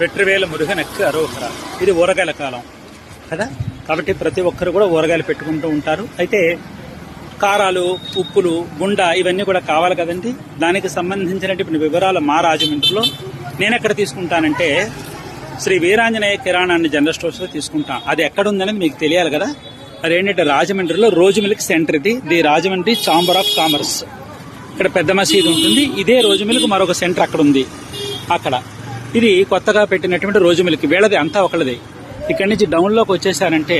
వెట్రివేల మురుగనెక్కి అరోహర. ఇది ఊరగాయల కాలం. కదా? కాబట్టి ప్రతి ఒక్కరు కూడా ఊరగాయలు పెట్టుకుంటూ ఉంటారు. అయితే కారాలు ఉప్పులు గుండ ఇవన్నీ కూడా కావాలి కదండి. దానికి సంబంధించినటువంటి వివరాలు మా రాజమండ్రిలో. నేను ఎక్కడ తీసుకుంటానంటే శ్రీ వీరాంజనేయ కిరాణాన్ని జనరల్ స్టోర్స్లో తీసుకుంటాను అది ఎక్కడ ఉందనేది మీకు తెలియాలి కదా. అదేంటంటే రాజమండ్రిలో రోజు మిల్క్ సెంటర్ ఇది. The Rajahmundry chamber of commerce. ఇక్కడ పెద్ద మసీదు ఉంటుంది. ఇదే రోజు మిల్క్ మరొక సెంటర్ అక్కడ ఉంది. అక్కడ. ఇది కొత్తగా పెట్టినటువంటి రోజు మిల్క్. వీళ్ళది అంతా ఒకళ్ళది. ఇక్కడి నుంచి డౌన్లోకి వచ్చేసారంటే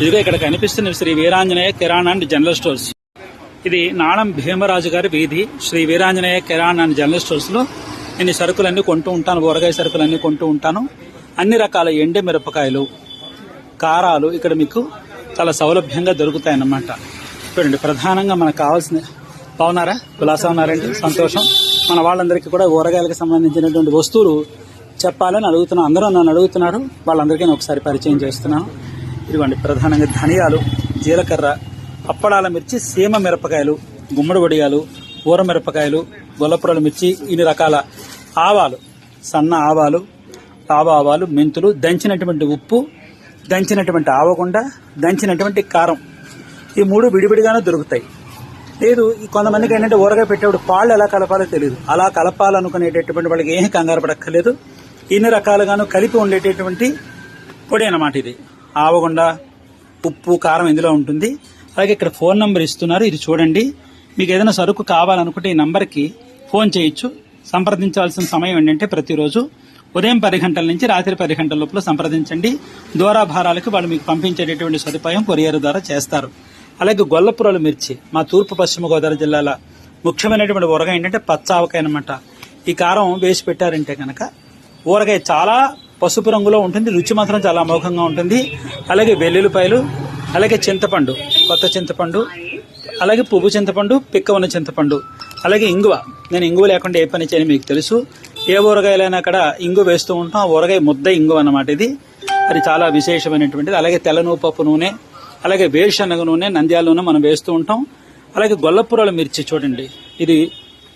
ఇదిగో ఇక్కడ కనిపిస్తున్న Sri Veeranjaneya Kirana and general stores. ఇది నాళం భీమరాజు గారి వీధి. శ్రీ వీరాంజనేయ కిరాణా అండ్ జనరల్ స్టోర్స్లో నేను సరుకులన్నీ కొంటూ ఉంటాను ఊరగాయ సరుకులన్నీ కొంటూ ఉంటాను. అన్ని రకాల ఎండు మిరపకాయలు కారాలు ఇక్కడ మీకు చాలా సౌలభ్యంగా దొరుకుతాయన్నమాట. చూడండి ప్రధానంగా మనకు కావాల్సిన బాగున్నారా? కులాసా ఉన్నారండి సంతోషం? మన వాళ్ళందరికీ కూడా ఊరగాయలకు సంబంధించినటువంటి వస్తువులు చెప్పాలని అడుగుతున్నాను అందరూ నన్ను అడుగుతున్నారు. వాళ్ళందరికీ నేను ఒకసారి పరిచయం చేస్తున్నాను. ఇదిగోండి ప్రధానంగా ధనియాలు జీలకర్ర అప్పడాల మిర్చి సీమ మిరపకాయలు గుమ్మడి వడియాలు ఊర మిరపకాయలు గొల్లపురల మిర్చి ఇన్ని రకాల ఆవాలు సన్న ఆవాలు ఆవ ఆవాలు మెంతులు దంచినటువంటి ఉప్పు దంచినటువంటి ఆవకుండా దంచినటువంటి కారం. ఈ మూడు విడివిడిగానే దొరుకుతాయి. లేదు కొంతమందికి ఏంటంటే ఊరగా పెట్టేప్పుడు పాళ్ళు ఎలా కలపాలో తెలియదు అలా కలపాలనుకునేటటువంటి వాళ్ళకి ఏం కంగారు పడక్కర్లేదు. ఇన్ని రకాలుగాను కలిపి ఉండేటటువంటి పొడి అన్నమాట ఇది. ఆవగుండ ఉప్పు కారం ఇందులో ఉంటుంది. అలాగే ఇక్కడ ఫోన్ నెంబర్ ఇస్తున్నారు. ఇది చూడండి. మీకు ఏదైనా సరుకు కావాలనుకుంటే ఈ నంబర్కి ఫోన్ చేయొచ్చు. సంప్రదించాల్సిన సమయం ఏంటంటే ప్రతిరోజు ఉదయం పది గంటల నుంచి రాత్రి పది గంటల లోపల సంప్రదించండి. భారాలకు వాళ్ళు మీకు పంపించేటటువంటి సదుపాయం కొరియర్ ద్వారా చేస్తారు. అలాగే గొల్లపురాలు మిర్చి మా తూర్పు పశ్చిమ గోదావరి జిల్లాల ముఖ్యమైనటువంటి ఊరగాయ ఏంటంటే పచ్చావకాయ అనమాట ఈ కారం వేసి పెట్టారంటే కనుక ఊరగాయ చాలా పసుపు రంగులో ఉంటుంది రుచి మాత్రం చాలా అమోఘంగా ఉంటుంది. అలాగే వెల్లుల్లిపాయలు అలాగే చింతపండు కొత్త చింతపండు అలాగే పువ్వు చింతపండు పిక్క ఉన్న చింతపండు అలాగే ఇంగువ. నేను ఇంగువ లేకుండా ఏ పని చేయని మీకు తెలుసు. ఏ ఊరగాయలైనా అక్కడ ఇంగు వేస్తూ ఉంటాం. ఆ ఊరగాయ ముద్ద ఇంగువ అన్నమాట ఇది. అది చాలా విశేషమైనటువంటిది. అలాగే తెల్ల పప్పు నూనె అలాగే వేరుశనగ నూనె నంద్యాల నూనె మనం వేస్తూ ఉంటాం. అలాగే గొల్లపురాల మిర్చి చూడండి. ఇది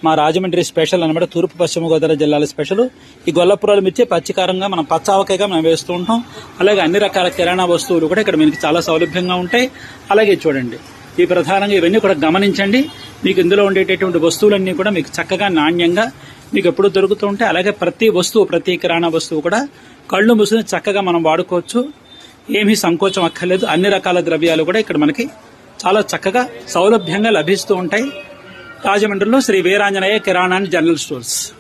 మా రాజమండ్రి స్పెషల్ అనమాట తూర్పు పశ్చిమ గోదావరి జిల్లాల స్పెషల్. ఈ గొల్లపురాల మిర్చి పచ్చికారంగా మనం పచ్చావకాయగా మనం వేస్తూ ఉంటాం. అలాగే అన్ని రకాల కిరాణా వస్తువులు కూడా ఇక్కడ మీకు చాలా సౌలభ్యంగా ఉంటాయి. అలాగే చూడండి. ఈ ప్రధానంగా ఇవన్నీ కూడా గమనించండి. మీకు ఇందులో ఉండేటటువంటి వస్తువులన్నీ కూడా మీకు చక్కగా నాణ్యంగా మీకు ఎప్పుడు దొరుకుతూ ఉంటాయి. అలాగే ప్రతి వస్తువు ప్రతి కిరాణా వస్తువు కూడా కళ్ళు మూసుని చక్కగా మనం వాడుకోవచ్చు. ఏమీ సంకోచం అక్కర్లేదు. అన్ని రకాల ద్రవ్యాలు కూడా ఇక్కడ మనకి చాలా చక్కగా సౌలభ్యంగా లభిస్తూ ఉంటాయి. రాజమండ్రిలో Sri Veeranjaneya Kirana and general stores.